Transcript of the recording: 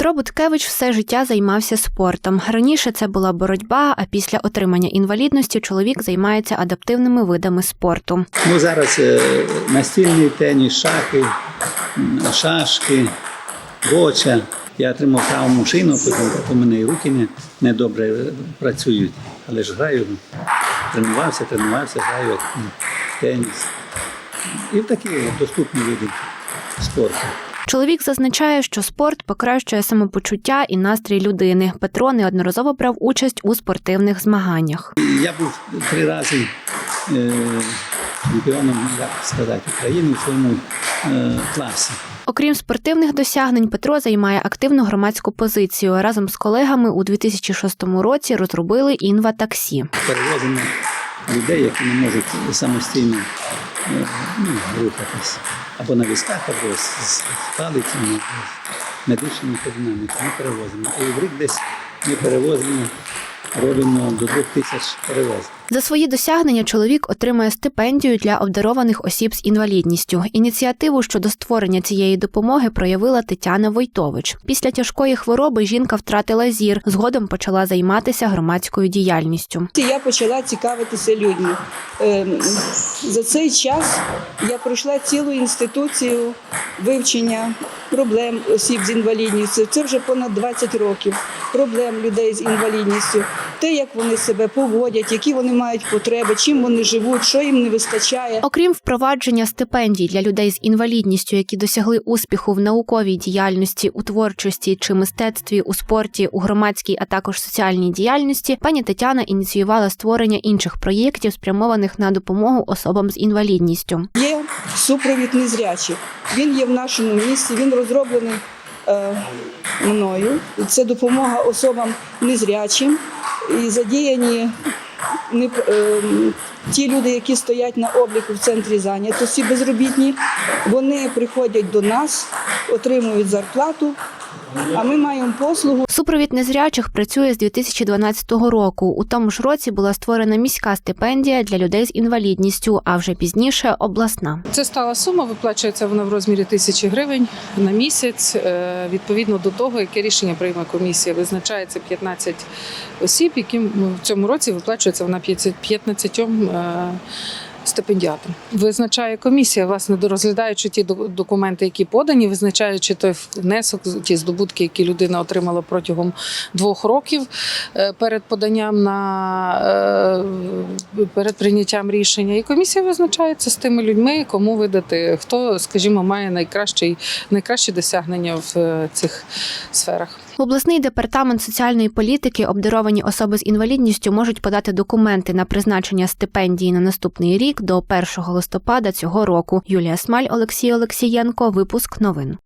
Петро Буткевич все життя займався спортом. Раніше це була боротьба, а після отримання інвалідності чоловік займається адаптивними видами спорту. Ну, зараз е, настільний теніс, шахи, шашки, боча. Я отримав травму шину, потім у мене і руки не, не добре працюють. Але ж граю, тренувався, тренувався, граю теніс. І в такі доступні види спорту. Чоловік зазначає, що спорт покращує самопочуття і настрій людини. Петро неодноразово брав участь у спортивних змаганнях. Я був три рази е, чемпіоном, як сказати, України в своєму е, класі. Окрім спортивних досягнень, Петро займає активну громадську позицію. Разом з колегами у 2006 році розробили інва-таксі. перевозимо людей, які не можуть самостійно е, ну, рухатись. Або на візках, або з, палицями, медичними кабінами. Ми перевозимо. І в рік десь ми перевозимо, робимо до двох тисяч перевозень. За свої досягнення чоловік отримує стипендію для обдарованих осіб з інвалідністю. Ініціативу щодо створення цієї допомоги проявила Тетяна Войтович. Після тяжкої хвороби жінка втратила зір. Згодом почала займатися громадською діяльністю. Я почала цікавитися людьми. Ем, За цей час я пройшла цілу інституцію вивчення проблем осіб з інвалідністю. Це вже понад 20 років. Проблем людей з інвалідністю, те, як вони себе поводять, які вони мають потреби, чим вони живуть, що їм не вистачає. Окрім впровадження стипендій для людей з інвалідністю, які досягли успіху в науковій діяльності, у творчості чи мистецтві, у спорті, у громадській, а також соціальній діяльності, пані Тетяна ініціювала створення інших проєктів, спрямованих на допомогу особам з інвалідністю. Є супровід незрячих. Він є в нашому місті, він розроблений е, мною. Це допомога особам незрячим і задіяні не, е, ті люди, які стоять на обліку в центрі зайнятості безробітні. Вони приходять до нас, отримують зарплату, а ми маємо послугу. Супровід незрячих працює з 2012 року. У тому ж році була створена міська стипендія для людей з інвалідністю, а вже пізніше обласна. Це стала сума, виплачується вона в розмірі тисячі гривень на місяць. Е, Відповідно до того, яке рішення прийме комісія, визначається 15 осіб, яким в цьому році виплачується вона 15 е, стипендіатам. Визначає комісія, власне, розглядаючи ті до- документи, які подані, визначаючи той внесок, ті здобутки, які людина отримала протягом двох років е, перед поданням на е, перед прийняттям рішення. І комісія визначається з тими людьми, кому видати, хто, скажімо, має найкращий, найкращі досягнення в е, цих сферах. Обласний департамент соціальної політики обдаровані особи з інвалідністю можуть подати документи на призначення стипендії на наступний рік до 1 листопада цього року. Юлія Смаль, Олексій Олексієнко. Випуск новин.